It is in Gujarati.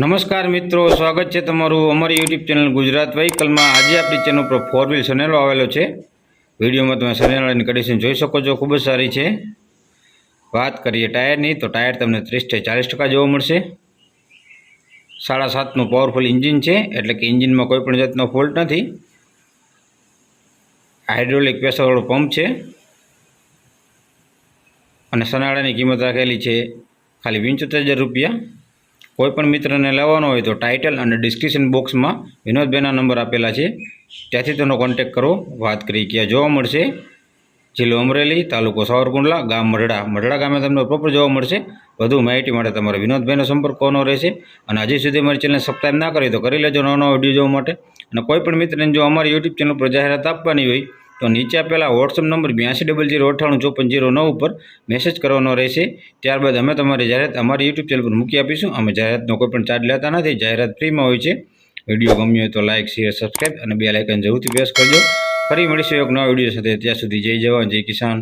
નમસ્કાર મિત્રો, સ્વાગત છે તમારું અમારી યુટ્યુબ ચેનલ ગુજરાત વ્હીકલમાં. આજે આપણી ચેનલ પર ફોર વ્હીલ સનેલો આવેલો છે. વિડીયોમાં તમે સનેલાની કન્ડિશન જોઈ શકો છો, ખૂબ જ સારી છે. વાત કરીએ ટાયરની, તો ટાયર તમને ત્રીસથી ચાલીસ ટકા જોવા મળશે. સાડા સાતનું પાવરફુલ ઇન્જિન છે, એટલે કે ઇન્જિનમાં કોઈપણ જાતનો ફોલ્ટ નથી. હાઇડ્રોલિક પ્રેશરવાળો પંપ છે. અને સનાળાની કિંમત રાખેલી છે ખાલી પંચોતેર હજાર રૂપિયા. કોઈ પણ મિત્રને લેવાનો હોય તો ટાઇટલ અને ડિસ્ક્રિપ્શન બોક્સમાં વિનોદભાઈના નંબર આપેલા છે. ત્યાંથી તેનો કોન્ટેક કરો. વાત કરી ક્યાં જોવા મળશે. જિલ્લો અમરેલી, તાલુકો સાવરકુંડલા, ગામ મઢડા. મઢડા ગામે તમને પ્રોપર જોવા મળશે. વધુ માહિતી માટે તમારે વિનોદભાઈનો સંપર્ક કરવાનો રહેશે અને હજી સુધી મારી ચેનલ સબસ્ક્રાઈબ ના કરી તો કરી લેજો નવો નવો વીડિયો જોવા માટે. અને કોઈ પણ મિત્રને જો અમારી યુટ્યુબ ચેનલ પર જાહેરાત આપવાની હોય તો નીચે આપેલા વોટ્સઅપ નંબર બ્યાસી ડબલ જીરો અઠ્ઠાણું ચોપન જીરો નવ ઉપર મેસેજ કરવાનો રહેશે. ત્યારબાદ અમે તમારી જાહેરાત અમારી યુટ્યુબ ચેનલ પર મૂકી આપીશું. અમે જાહેરાતનો કોઈ પણ ચાર્જ લેતા નથી. જાહેરાત ફ્રીમાં હોય છે. વીડિયો ગમ્યો હોય તો લાઇક શેર સબસ્ક્રાઈબ અને બે લાઇકન જરૂરથી પ્રેસ કરજો. ફરી મળીશું એક નવા વીડિયો સાથે. ત્યાં સુધી જય જવાન, જય કિસાન.